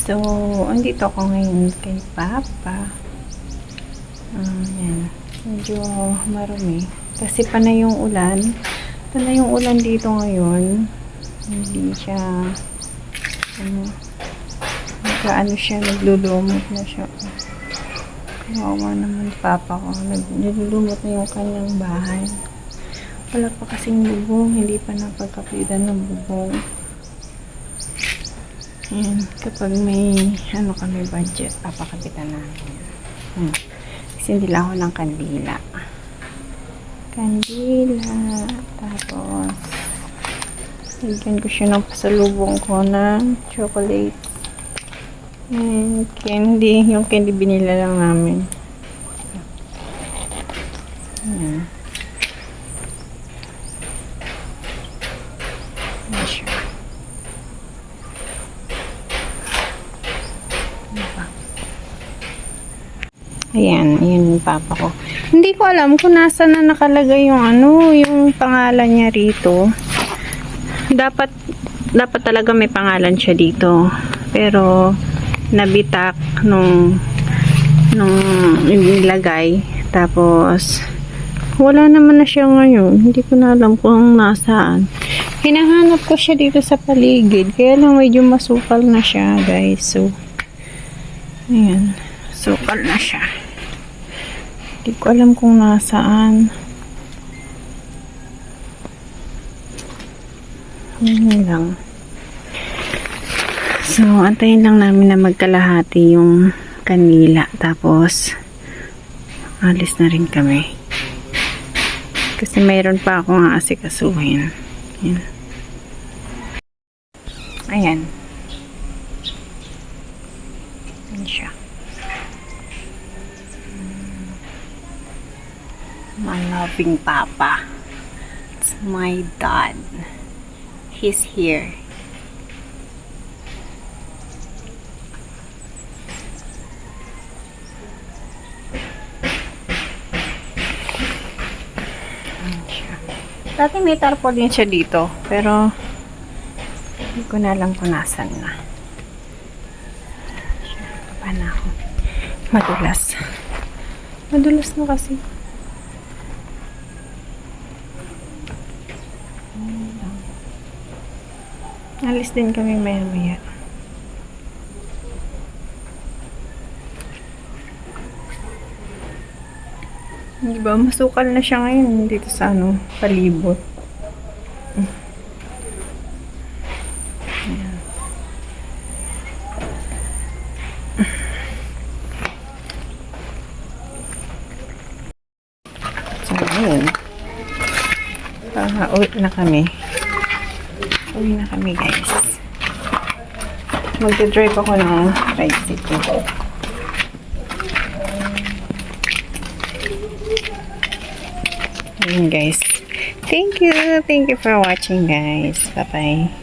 So, andito ako ngayon kay Papa. Ah, yan. Medyo marumi. Kasi panay yung ulan. Panay yung ulan dito ngayon. Hindi siya, ano, nagkaano siya, naglulumot na siya. Kawawa naman papa ko. Nag- Nilulumot na yung kanyang bahay. Wala pa kasing bubong. Hindi pa napagkapitan ng bubong. Ayan, kapag may ano kami budget, papakapitan namin. Hmm. Kasi hindi lang ako ng kandila. Kandila. Tapos, lagyan ko siya ng pasalubong ko ng chocolate. And candy. Yung candy binila lang namin. Ayan siya. Ayan, yun yung papa ko. Hindi ko alam kung nasa na nakalagay yung ano, yung pangalan niya rito. Dapat, dapat talaga may pangalan siya dito. Pero, nabitak nung, nung nilagay. Tapos, wala naman na siya ngayon. Hindi ko na alam kung nasaan. Hinahanap ko siya dito sa paligid. Kaya lang medyo masukal na siya, guys. So, ayan. Sukal na siya. Hindi ko alam kung nasaan. Yun lang. So, antayin lang namin na magkalahati yung kanila. Tapos, alis na rin kami. Kasi mayroon pa akong aasikasuhin. Yan. Ayan. Ayan siya. My loving papa. It's my dad. He's here. Dati may tarpaulin siya dito, pero hindi ko na alam kung nasan na. Na ako. Madulas. Madulas na kasi. Alis din kami maya maya. Di? Masukal na siya ngayon dito sa ano, palibot. So, ayun. Ah, uwi na kami. Uwi na kami, guys. Magdadrive ako ng tricycle. Ayun, guys. Thank you. Thank you for watching, guys. Bye-bye.